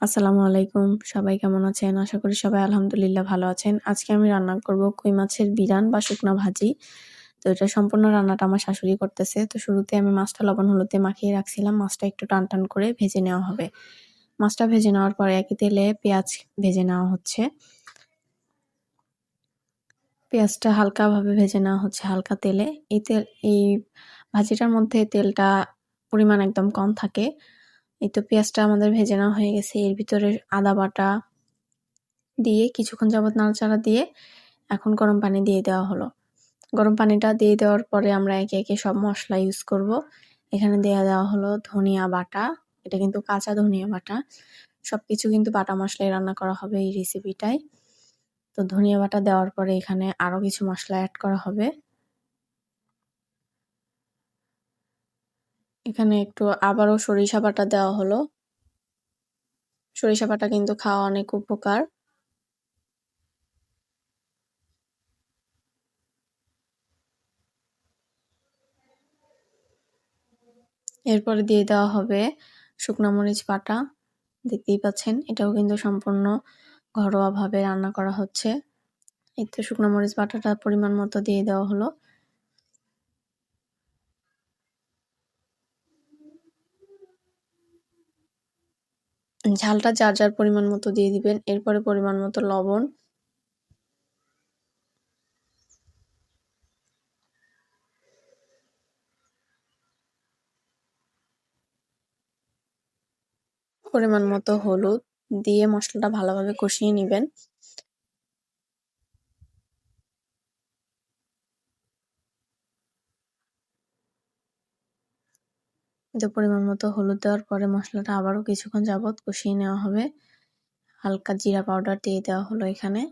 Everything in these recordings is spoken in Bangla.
আসসালামু আলাইকুম। সবাই কেমন আছেন? আশা করি সবাই আলহামদুলিল্লাহ ভালো আছেন। আজকে আমি রান্না করব কই মাছের বিরান বা শুকনো ভাজি। তো এটা সম্পূর্ণ রান্নাটা আমার শাশুড়ি করতেছে। তো শুরুতে আমি মাছটা লবণ হলুদে মাখিয়ে রাখছিলাম। মাছটা একটু টান টান করে ভেজে নেওয়া হবে। মাছটা ভেজে নেওয়ার পরে একই তেলে পেঁয়াজ ভেজে নেওয়া হচ্ছে। পেঁয়াজটা হালকাভাবে ভেজে নেওয়া হচ্ছে হালকা তেলে। এই তেল, এই ভাজিটার মধ্যে তেলটা পরিমাণ একদম কম থাকে। এই তো পেঁয়াজটা আমাদের ভেজে নেওয়া হয়ে গেছে। এর ভিতরে আদা বাটা দিয়ে কিছুক্ষণ যাবত নাড়াচাড়া দিয়ে এখন গরম পানি দিয়ে দেওয়া হলো। গরম পানিটা দিয়ে দেওয়ার পরে আমরা একে একে সব মশলা ইউজ করব। এখানে দেওয়া দেওয়া হলো ধনিয়া বাটা। এটা কিন্তু কাঁচা ধনিয়া বাটা। সব কিছু কিন্তু বাটা মশলায় রান্না করা হবে এই রেসিপিটায় তো ধনিয়া বাটা দেওয়ার পরে এখানে আরও কিছু মশলা অ্যাড করা হবে। এখানে একটু আবারও সরিষা বাটা দেওয়া হলো। সরিষা বাটা কিন্তু খাওয়া অনেক উপকার। এরপরে দিয়ে দেওয়া হবে শুকনো মরিচ বাটা। দেখতেই পাচ্ছেন, এটাও কিন্তু সম্পূর্ণ ঘরোয়াভাবে রান্না করা হচ্ছে। এতে শুকনো মরিচ বাটাটা পরিমাণ মতো দিয়ে দেওয়া হলো। ঝালটা যার যার পরিমাণ মতো দিয়ে দিবেন। এরপরে পরিমাণ মতো লবণ। পরিমাণ মতো হলুদ দিয়ে মশলাটা ভালোভাবে কষিয়ে নেবেন। তো পরিমাণ মতো হলুদ দেওয়ার পরে মশলাটা আবারও কিছুক্ষণ যাবৎ কষিয়ে নেওয়া হবে। হালকা জিরা পাউডার দিয়ে দেওয়া হলো এখানে।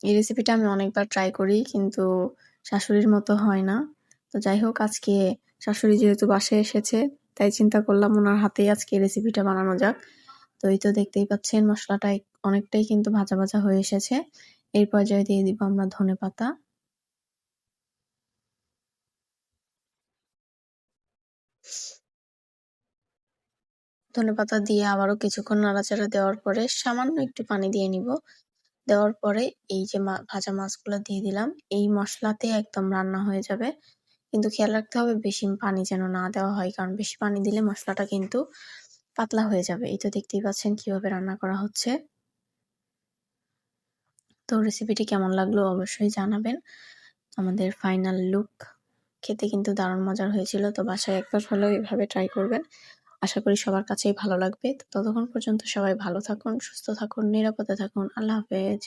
এই রেসিপিটা আমি অনেকবার ট্রাই করি, কিন্তু শাশুড়ির মতো হয় না। তো যাই হোক, আজকে শাশুড়ি যেহেতু বাসায় এসেছে, তাই চিন্তা করলাম ওনার হাতেই আজকে রেসিপিটা বানানো যাক। তো এই তো দেখতেই পাচ্ছেন, মশলাটা অনেকটাই কিন্তু ভাজা ভাজা হয়ে এসেছে। এর পর্যায়ে দিয়ে দিব আমরা ধনে পাতা ধনেপাতা দিয়ে আবারও কিছুক্ষণ নাড়াচাড়া দেওয়ার পরে সামান্য একটু পানি দিয়ে নিব। দেওয়ার পরে এই যে ভাজা মাছগুলো দিয়ে দিলাম, এই মশলাতে একদম রান্না হয়ে যাবে। কিন্তু খেয়াল রাখতে হবে বেশি পানি যেন না দেওয়া হয়, কারণ বেশি পানি দিলে মশলাটা কিন্তু পাতলা হয়ে যাবে। এই তো দেখতেই পাচ্ছেন কীভাবে রান্না করা হচ্ছে। তো রেসিপিটি কেমন লাগল অবশ্যই জানাবেন। আমাদের ফাইনাল লুক খেতে কিন্তু দারুণ মজার হয়েছিল, তো বাসায় একবার হলেও এভাবে ট্রাই করবেন। আশা করি সবার কাছেই ভালো লাগবে। ততক্ষণ পর্যন্ত সবাই ভালো থাকুন, সুস্থ থাকুন, নিরাপদে থাকুন। আল্লাহ হাফেজ।